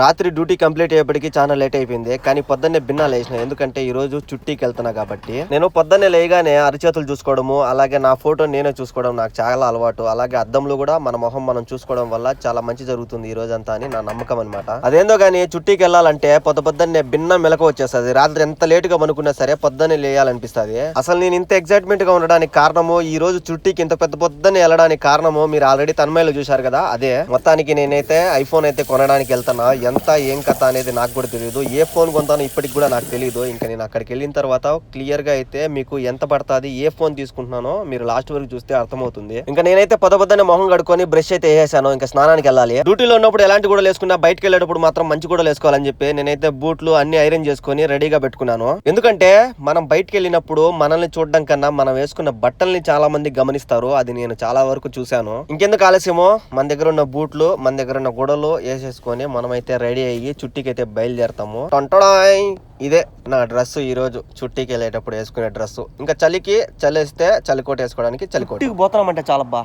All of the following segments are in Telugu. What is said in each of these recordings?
రాత్రి డ్యూటీ కంప్లీట్ అయ్యేప్పటికి చాలా లేట్ అయిపోయింది. కానీ పొద్దున్నే భిన్నా లేచిన ఎందుకంటే ఈ రోజు చుట్టీకి వెళ్తున్నా కాబట్టి. నేను పొద్దున్నే లేయగానే అరిచేతులు చూసుకోవడము అలాగే నా ఫోటో నేనే చూసుకోవడం నాకు చాలా అలవాటు. అలాగే అద్దంలో కూడా మన మొహం మనం చూసుకోవడం వల్ల చాలా మంచి జరుగుతుంది ఈ రోజంతా అని నా నమ్మకం అనమాట అదేందో కానీ చుట్టీకి వెళ్ళాలంటే పొద్దు పొద్దున్నే భిన్న మెలక వచ్చేస్తుంది. రాత్రి ఎంత లేట్గా అనుకున్నా సరే పొద్దున్నే లేయాలనిపిస్తుంది. అసలు నేను ఇంత ఎక్సైట్మెంట్గా ఉండడానికి కారణము ఈ రోజు చుట్టీకి ఇంత పెద్ద పొద్దున్నే వెళ్ళడానికి కారణము మీరు ఆల్రెడీ తన్మయలో చూశారు కదా అదే. మొత్తానికి నేనైతే ఐఫోన్ అయితే కొనడానికి వెళ్తానా ఎంత ఏం కథ అనేది నాకు కూడా తెలియదు ఏ ఫోన్ కొంటానో ఇప్పటికి కూడా నాకు తెలియదు ఇంకా నేను అక్కడికి వెళ్ళిన తర్వాత క్లియర్గా అయితే మీకు ఎంత పడుతుంది ఏ ఫోన్ తీసుకుంటున్నానో మీరు లాస్ట్ వరకు చూస్తే అర్థమవుతుంది. ఇంకా నేనైతే పొద పొద్దునే మొహం కడుకొని బ్రష్ అయితే వేసాను ఇంకా స్నానానికి వెళ్ళాలి. డ్యూటీలో ఉన్నప్పుడు ఎలాంటి కూడా వేసుకున్నా బయటకు వెళ్ళేటప్పుడు మాత్రం మంచి కూడా వేసుకోవాలని చెప్పి నేనైతే బూట్లు అన్ని ఐరన్ చేసుకొని రెడీగా పెట్టుకున్నాను. ఎందుకంటే మనం బయటకు వెళ్ళినప్పుడు మనల్ని చూడడం కన్నా మనం వేసుకున్న బట్టల్ని చాలా మంది గమనిస్తారు. అది నేను చాలా వరకు చూశాను. ఇంకెందుకు ఆలస్యమో? మన దగ్గర ఉన్న బూట్లు మన దగ్గర ఉన్న గుడలు వేసేసుకొని మనమైతే రెడీ అయ్యి చుట్టికి అయితే బయలుదేరతాము టొంటడాయ్ ఇదే నా డ్రెస్ ఈ రోజు చుట్టికి వెళ్ళేటప్పుడు వేసుకునే డ్రెస్ ఇంకా చలికి చలిస్తే చలికోట వేసుకోవడానికి చలికోట. చుట్టికి చాలా బా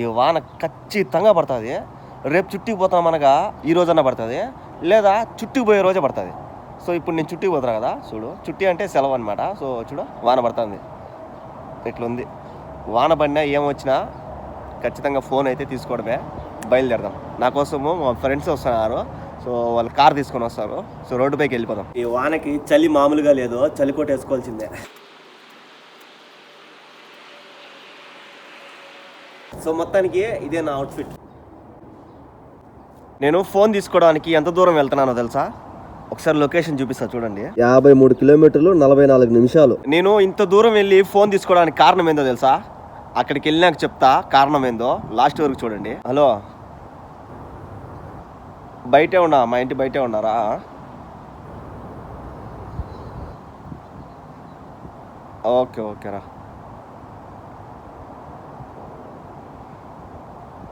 ఈ వాన ఖచ్చితంగా పడుతుంది. రేపు చుట్టికి పోతాం అనగా ఈ రోజన్నా పడుతుంది. లేదా చుట్టికి పోయే రోజే పడుతుంది. సో ఇప్పుడు నేను చుట్టికి పోతున్నా కదా చూడు. చుట్టి అంటే సెలవు అనమాట సో చూడు వాన పడుతుంది. ఇట్లుంది. వాన పడినా ఏమొచ్చినా ఖచ్చితంగా ఫోన్ అయితే తీసుకోవడమే. బయలుదేరదాం. నా కోసము మా ఫ్రెండ్స్ వస్తున్నారు. సో వాళ్ళు కార్ తీసుకొని వస్తారు. సో రోడ్డు పైకి వెళ్ళిపోదాం. ఈ వానకి చలి మామూలుగా లేదు. చలి కోట వేసుకోవాల్సిందే సో మొత్తానికి ఇదే నా అవుట్ఫిట్ నేను ఫోన్ తీసుకోవడానికి ఎంత దూరం వెళ్తున్నానో తెలుసా? ఒకసారి లొకేషన్ చూపిస్తా చూడండి. యాభై మూడు కిలోమీటర్లు నలభై నాలుగు నిమిషాలు. నేను ఇంత దూరం వెళ్ళి ఫోన్ తీసుకోవడానికి కారణం ఏందో తెలుసా? అక్కడికి వెళ్ళినాక చెప్తా కారణం ఏందో. లాస్ట్ వరకు చూడండి. హలో? బయటే ఉన్నా మా ఇంటి బయటే ఉన్నారా? ఓకే ఓకే రా.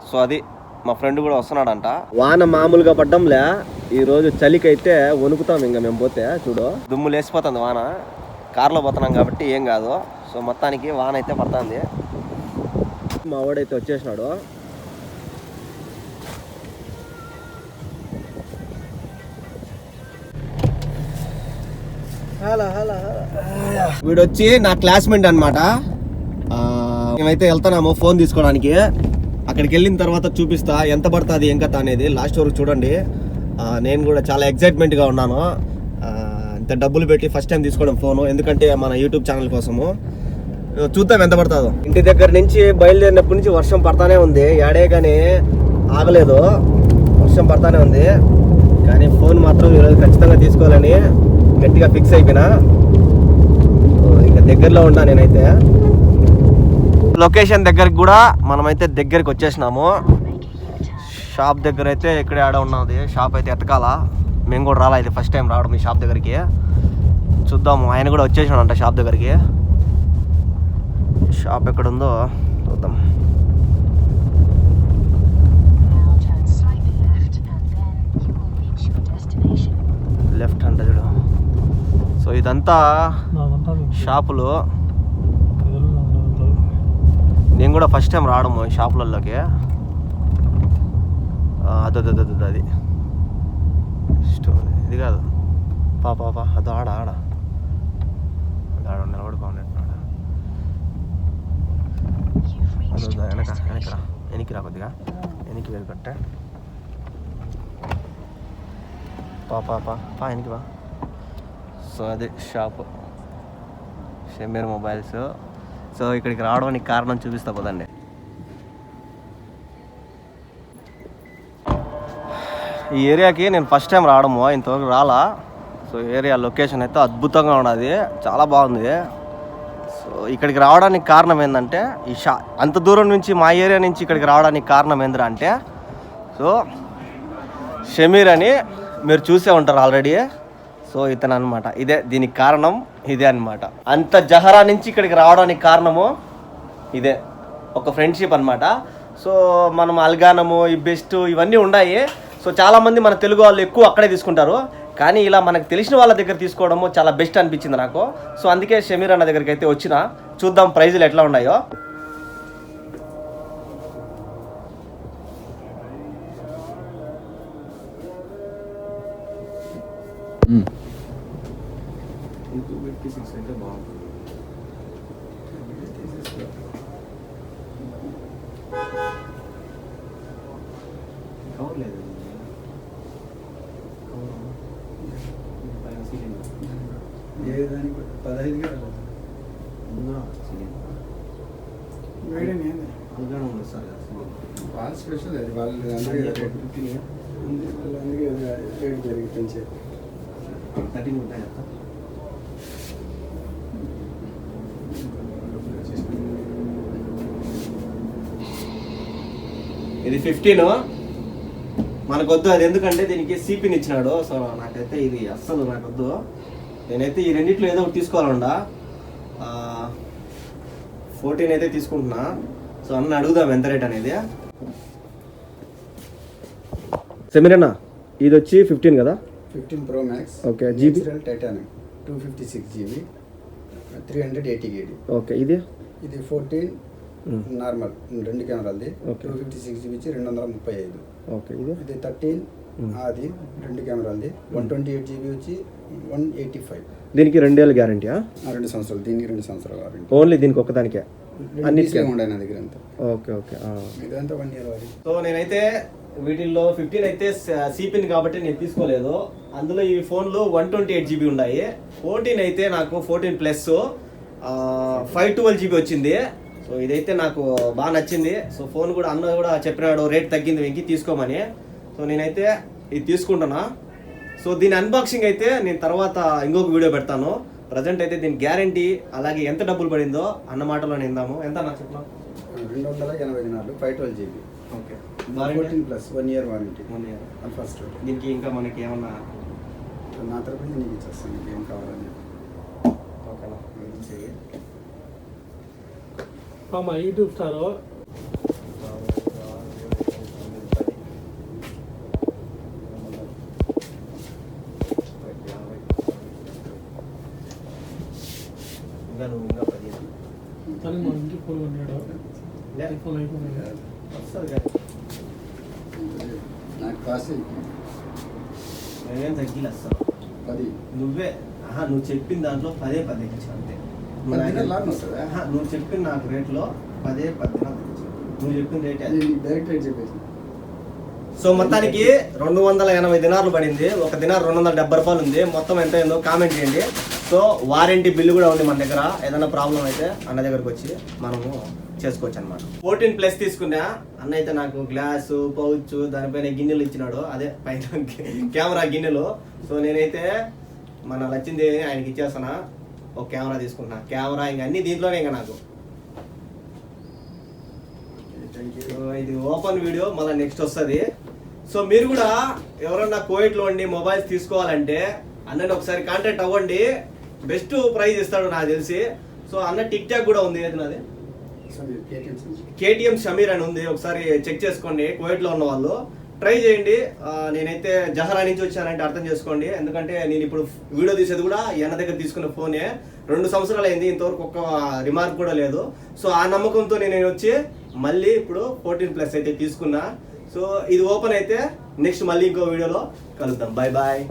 సో అది మా ఫ్రెండ్ కూడా వస్తున్నాడంట. వాన మామూలుగా పడ్డంలే ఈ రోజు చలికైతే వణుకుతాం ఇంకా మేము పోతే చూడు. దుమ్ము లేచిపోతుంది వాన. కార్లో పోతున్నాం కాబట్టి ఏం కాదు. సో మొత్తానికి వాన అయితే పడుతుంది. మా వాడైతే వచ్చేసినాడు. వీడు వచ్చి నా క్లాస్మేట్ అనమాట మేమైతే వెళ్తున్నాము ఫోన్ తీసుకోవడానికి. అక్కడికి వెళ్ళిన తర్వాత చూపిస్తా ఎంత పడుతుంది ఏం కథ అనేది లాస్ట్ వరకు చూడండి. నేను కూడా చాలా ఎగ్జైట్మెంట్గా ఉన్నాను. ఇంత డబ్బులు పెట్టి ఫస్ట్ టైం తీసుకోవడం ఫోను ఎందుకంటే మన యూట్యూబ్ ఛానల్ కోసము. చూద్దాం ఎంత పడుతుందో. ఇంటి దగ్గర నుంచి బయలుదేరినప్పటి నుంచి వర్షం పడతానే ఉంది. ఏడే కానీ ఆగలేదు. వర్షం పడతానే ఉంది. కానీ ఫోన్ మాత్రం ఈరోజు ఖచ్చితంగా తీసుకోవాలని గట్టిగా ఫిక్స్ అయిపోయినా ఇంకా దగ్గరలో ఉన్నా నేనైతే. లొకేషన్ దగ్గరికి కూడా మనమైతే దగ్గరికి వచ్చేసినాము. షాప్ దగ్గర అయితే ఇక్కడే ఆడ ఉన్నది. షాప్ అయితే ఎతకాల. మేము కూడా రాలా ఇది ఫస్ట్ టైం రావడం ఈ షాప్ దగ్గరికి. చూద్దాము ఆయన కూడా వచ్చేసినాడంట షాప్ దగ్గరికి. షాప్ ఎక్కడ ఉందో చూద్దాం. లెఫ్ట్ హ్యాండ్ చూడు. సో ఇదంతా షాపులు. నేను కూడా ఫస్ట్ టైం రావడము ఈ షాపులలోకి. అదే అదే. స్టోర్. ఇది కాదు. పా పా పా. అది ఆడ ఆడ. ఆడ నిలబడుకోండి You've అదో reached your వెనక వెనక destination. రా. వెనక్కి రా కొద్దిగా. వెనక్కి వేలు కట్ట. పా పా పా. పా వెనక్కి సో అదే షాప్. షమీర్ మొబైల్స్. సో ఇక్కడికి రావడానికి కారణం చూపిస్తా పోదండి. ఈ ఏరియాకి నేను ఫస్ట్ టైం రావడము ఇంతవరకు రాలా. సో ఏరియా లొకేషన్ అయితే అద్భుతంగా ఉన్నది చాలా బాగుంది. సో ఇక్కడికి రావడానికి కారణం ఏంటంటే ఈ షా అంత దూరం నుంచి మా ఏరియా నుంచి ఇక్కడికి రావడానికి కారణం ఏంద్రా అంటే సో షమీర్ అని మీరు చూసే ఉంటారు ఆల్రెడీ. సో ఇతను అనమాట ఇదే దీనికి కారణం ఇదే అన్నమాట. అంత జహరా నుంచి ఇక్కడికి రావడానికి కారణము ఇదే. ఒక ఫ్రెండ్షిప్ అనమాట సో మనం అల్గానము ఈ బెస్ట్ ఇవన్నీ ఉన్నాయి సో చాలామంది మన తెలుగు వాళ్ళు ఎక్కువ అక్కడే తీసుకుంటారు. కానీ ఇలా మనకు తెలిసిన వాళ్ళ దగ్గర తీసుకోవడము చాలా బెస్ట్ అనిపించింది నాకు. సో అందుకే షమీర్ అన్న దగ్గరికి అయితే వచ్చిన. చూద్దాం ప్రైజులు ఎట్లా ఉన్నాయో. టూ ఫిఫ్టీ సిక్స్ అయితే బాగుంటుంది కవర్ లేదు ఏ దానికి పదహైదు వేలు వేయడం ఏంది అందుకనే ఉంది సార్ వాళ్ళ స్పెషల్ అది వాళ్ళు అందుకే రేట్ ఉంది. వాళ్ళు అందుకే రేట్ పెరిగి పెంచారు థర్టీన్ ఉంటాయి కదా ఇది ఫిఫ్టీన్ మనకొద్దు అది ఎందుకంటే దీనికి సిపిని ఇచ్చినాడు. సో నాకైతే ఇది అస్సలు నాకొద్దు. నేనైతే ఈ రెండిట్లో ఏదో ఒకటి తీసుకోవాలండా. ఫోర్టీన్ అయితే తీసుకుంటున్నా. సో అన్న అడుగుదాం ఎంత రేట్ అనేది. సెమిరేనా ఇది వచ్చి ఫిఫ్టీన్ కదా? Fifteen pro max Okay, GB? Titanium two fifty six GB three hundred eighty okay ఇది? ఇది ఫోర్టీన్ నార్మల్ రెండు కెమెరాలది. టూ ఫిఫ్టీ సిక్స్ జీబీ రెండు వందల ముప్పై ఐదు. ఓకే. ఇది ఇది థర్టీన్. అది రెండు కెమెరాలది. వన్ ట్వంటీ ఎయిట్ జీబీ వచ్చి వన్ ఎయిటీ ఫైవ్. దీనికి రెండేళ్ళ గ్యారంటీయా? రెండు సంవత్సరాలు. దీనికి రెండు సంవత్సరాలు వారంటీ ఓన్లీ దీనికి ఒక్కదానికే? అన్నిటికీ? ఉండే నా దగ్గర అంతా. Okay okay. ఇదంతా వన్ ఇయర్ వారి సో నేనైతే వీటిల్లో ఫిఫ్టీన్ అయితే సిపిన్ కాబట్టి నేను తీసుకోలేదు. అందులో ఈ ఫోన్లు వన్ ట్వంటీ ఎయిట్ జీబీ ఉన్నాయి. ఫోర్టీన్ అయితే నాకు fourteen plus five twelve GB వచ్చింది. సో ఇదైతే నాకు బాగా నచ్చింది. సో ఫోన్ కూడా అన్న కూడా చెప్పినాడు రేట్ తగ్గింది వెంకి తీసుకోమని. సో నేనైతే ఇది తీసుకుంటున్నా. సో దీని అన్బాక్సింగ్ అయితే నేను తర్వాత ఇంకొక వీడియో పెడతాను. ప్రజెంట్ అయితే దీని గ్యారంటీ అలాగే ఎంత డబ్బులు పడిందో అన్న మాటలో నిందాము ఎంత నాకు చెప్పిన రెండు వందల ఎనభై దినాలు five twelve GB. Okay. Fourteen plus one year warranty year. అది ఫస్ట్ దీనికి ఇంకా మనకి ఏమన్నా? నా తరపున నీకు ఇచ్చేస్తాను నీకు ఏం కావాలని ఓకేనా. మా యూట్యూబ్ స్టార్ తను మా ఇంటికి ఫోన్ కొన్నాడు లే. ఐఫోన్ ఐఫోన్ నాకు కాస్ట్ నేనేం తగ్గిలే అసలు పది నువ్వే? ఆహా నువ్వు చెప్పిన దాంట్లో పదే పదే అంతే నువ్వు దినాలు చెప్పిన నాకు రేట్లో పదే పది దినాలు తగ్గించావు. నువ్వు చెప్పిన రేట్ డైరెక్ట్ రేట్ చెప్పేసి. సో మొత్తానికి రెండు వందల ఎనభై దినార్లు పడింది. ఒక దినార్ రెండు వందల డెబ్బై రూపాయలు ఉంది. మొత్తం ఎంత అయిందో కామెంట్ చేయండి. సో వారంటీ బిల్లు కూడా ఉంది మన దగ్గర. ఏదైనా ప్రాబ్లం అయితే అన్న దగ్గరకు వచ్చి మనము చేసుకోవచ్చు అనమాట ఫోర్టీన్ ప్లస్ తీసుకున్నా అన్న అయితే నాకు గ్లాసు పౌచ్ దానిపైన గిన్నెలు ఇచ్చినాడు. అదే పైన కెమెరా గిన్నెలు. సో నేనైతే మన నచ్చింది ఆయనకి ఇచ్చేస్తానా ఒక కెమెరా తీసుకుంటున్నా. కెమెరా ఇంక అన్ని దీంట్లోనే ఇంకా నాకు. ఇది ఓపెన్ వీడియో మళ్ళీ నెక్స్ట్ వస్తుంది. సో మీరు కూడా ఎవరన్నా కోవిడ్లో ఉండి మొబైల్స్ తీసుకోవాలంటే అన్నని ఒకసారి కాంటాక్ట్ అవ్వండి. బెస్ట్ ప్రైస్ ఇస్తాడు నాకు తెలిసి. సో అన్న టిక్ టాక్ కూడా ఉంది ఏది నాది? కేటీఎం షమీర్ అని ఉంది. ఒకసారి చెక్ చేసుకోండి కువైట్లో ఉన్న వాళ్ళు. ట్రై చేయండి. నేనైతే జహరా నుంచి వచ్చానంటే అర్థం చేసుకోండి. ఎందుకంటే నేను ఇప్పుడు వీడియో తీసేది కూడా ఎన్న దగ్గర తీసుకున్న ఫోనే. రెండు సంవత్సరాలు అయింది ఇంతవరకు ఒక్క రిమార్క్ కూడా లేదు. సో ఆ నమ్మకంతో నేను వచ్చి మళ్ళీ ఇప్పుడు ఫోర్టీన్ ప్లస్ అయితే తీసుకున్నా. సో ఇది ఓపెన్ అయితే నెక్స్ట్ మళ్ళీ ఇంకో వీడియోలో కలుద్దాం. Bye bye